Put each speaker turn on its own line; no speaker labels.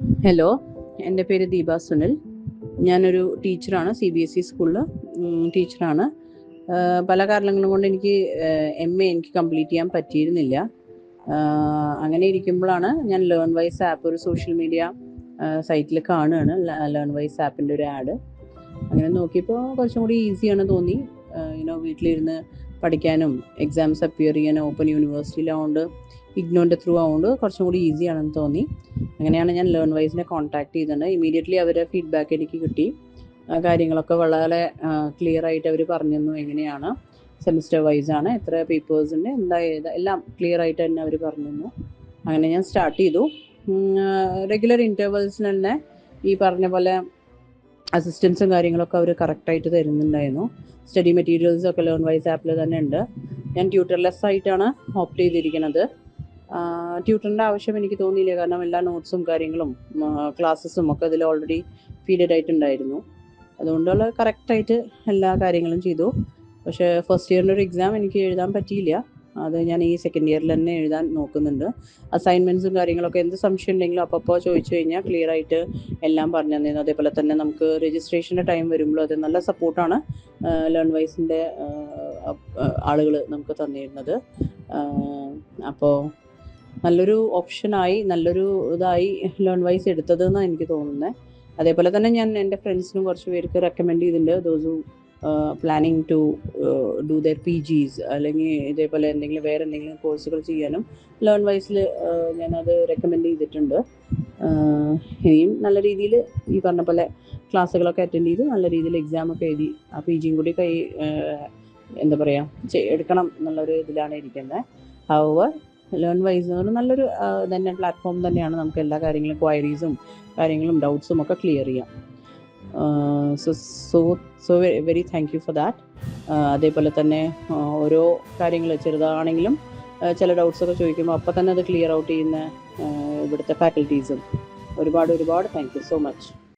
Hello എന്റെ പേര് ദീപ സുനിൽ. ഞാനൊരു ടീച്ചറാണ് സി ബി എസ് ഇ സ്കൂളിൽ ടീച്ചറാണ്. പല കാരണങ്ങളും കൊണ്ട് എനിക്ക് എം എ എനിക്ക് കംപ്ലീറ്റ് ചെയ്യാൻ പറ്റിയിരുന്നില്ല. അങ്ങനെ ഇരിക്കുമ്പോഴാണ് ഞാൻ ലേൺ വൈസ് ആപ്പ് ഒരു സോഷ്യൽ മീഡിയ സൈറ്റിൽ കാണുകയാണ് ലേൺ വൈസ് ആപ്പിന്റെ ഒരു ആഡ്. അങ്ങനെ നോക്കിയപ്പോൾ കുറച്ചും കൂടി ഈസിയാണ് തോന്നി. യുനോ വീട്ടിലിരുന്ന് പഠിക്കാനും എക്സാംസ് അപ്പിയർ ചെയ്യാനും ഓപ്പൺ യൂണിവേഴ്സിറ്റിയിലാവുകൊണ്ട് ഇഗ്നോന്റെ ത്രൂ ആവുകൊണ്ട് കുറച്ചും കൂടി ഈസിയാണെന്ന് തോന്നി. അങ്ങനെയാണ് ഞാൻ ലേൺ വൈസിനെ കോൺടാക്ട് ചെയ്തത്. ഇമീഡിയറ്റ്ലി അവരുടെ ഫീഡ്ബാക്ക് എനിക്ക് കിട്ടി. കാര്യങ്ങളൊക്കെ വളരെ ക്ലിയർ ആയിട്ട് അവർ പറഞ്ഞു തന്നു എങ്ങനെയാണ് സെമിസ്റ്റർ വൈസ് ആണ് എത്ര പേപ്പേഴ്സ് ഉണ്ട് എന്താ ഏത് എല്ലാം ക്ലിയർ ആയിട്ട് തന്നെ അവർ പറഞ്ഞു തന്നു അങ്ങനെ ഞാൻ സ്റ്റാർട്ട് ചെയ്തു. റെഗുലർ ഇന്റർവൽസിന് തന്നെ ഈ പറഞ്ഞ പോലെ അസിസ്റ്റൻസും കാര്യങ്ങളൊക്കെ അവർ കറക്റ്റായിട്ട് തരുന്നുണ്ടായിരുന്നു. സ്റ്റഡി മെറ്റീരിയൽസ് ഒക്കെ ലേൺ വൈസ് ആപ്പിൽ തന്നെ ഉണ്ട്. ഞാൻ ട്യൂട്ടർലെസ് ആയിട്ടാണ് ഓപ്റ്റ് ചെയ്തിരിക്കുന്നത് ട്യൂട്ടറിന്റെ ആവശ്യം എനിക്ക് തോന്നിയില്ല. കാരണം എല്ലാ നോട്ട്സും കാര്യങ്ങളും ക്ലാസ്സസും ഒക്കെ അതിൽ ഓൾറെഡി ഫീഡഡ് ആയിട്ടുണ്ടായിരുന്നു. അതുകൊണ്ടുള്ള കറക്റ്റായിട്ട് എല്ലാ കാര്യങ്ങളും ചെയ്തു. പക്ഷേ ഫസ്റ്റ് ഇയറിന്റെ ഒരു എക്സാം എനിക്ക് എഴുതാൻ പറ്റിയില്ല. അത് ഞാൻ ഈ സെക്കൻഡ് ഇയറിൽ തന്നെ എഴുതാൻ നോക്കുന്നുണ്ട്. അസൈൻമെന്റ്സും കാര്യങ്ങളൊക്കെ എന്ത് സംശയം ഉണ്ടെങ്കിലും അപ്പോൾ ചോദിച്ചു കഴിഞ്ഞാൽ ക്ലിയർ ആയിട്ട് എല്ലാം പറഞ്ഞു തന്നിരുന്നു. അതേപോലെ തന്നെ നമുക്ക് രജിസ്ട്രേഷന്റെ ടൈം വരുമ്പോൾ അത് നല്ല സപ്പോർട്ടാണ് ലേൺ വൈസിന്റെ ആളുകൾ നമുക്ക് തന്നിരുന്നത്. അപ്പോൾ നല്ലൊരു ഓപ്ഷനായി നല്ലൊരു ഇതായി ലേൺ വൈസ് എടുത്തതെന്നാണ് എനിക്ക് തോന്നുന്നത് അതേപോലെ തന്നെ ഞാൻ എന്റെ ഫ്രണ്ട്സിനും കുറച്ച് പേർക്ക് റെക്കമെൻഡ് ചെയ്തിട്ടുണ്ട്. Those planning to do their P Gs അല്ലെങ്കിൽ ഇതേപോലെ എന്തെങ്കിലും വേറെ എന്തെങ്കിലും കോഴ്സുകൾ ചെയ്യാനും ലേൺ വൈസിൽ ഞാനത് റെക്കമെൻഡ് ചെയ്തിട്ടുണ്ട്. ഇനിയും നല്ല രീതിയിൽ ഈ പറഞ്ഞ പോലെ ക്ലാസ്സുകളൊക്കെ അറ്റൻഡ് ചെയ്ത് നല്ല രീതിയിൽ എക്സാമൊക്കെ എഴുതി ആ പി ജിയും കൂടി കൈ എന്താ പറയുക എടുക്കണം എന്നുള്ളൊരു ഇതിലാണ് ഇരിക്കുന്നത്. ഹവർ ലേൺ വൈസ് എന്ന് പറഞ്ഞാൽ നല്ലൊരു തന്നെ പ്ലാറ്റ്ഫോം തന്നെയാണ് നമുക്ക് എല്ലാ കാര്യങ്ങളും ക്വയറീസും കാര്യങ്ങളും ഡൗട്ട്സും ഒക്കെ ക്ലിയർ ചെയ്യാം. So so so very thank you for that അതേപോലെ തന്നെ ഓരോ കാര്യങ്ങൾ ചെറുതാണെങ്കിലും ചില ഡൗട്ട്സൊക്കെ ചോദിക്കുമ്പോൾ അപ്പം തന്നെ അത് ക്ലിയർ ഔട്ട് ചെയ്യുന്ന ഇവിടുത്തെ ഫാക്കൽറ്റീസും ഒരുപാട് ഒരുപാട് താങ്ക് യു സോ മച്ച്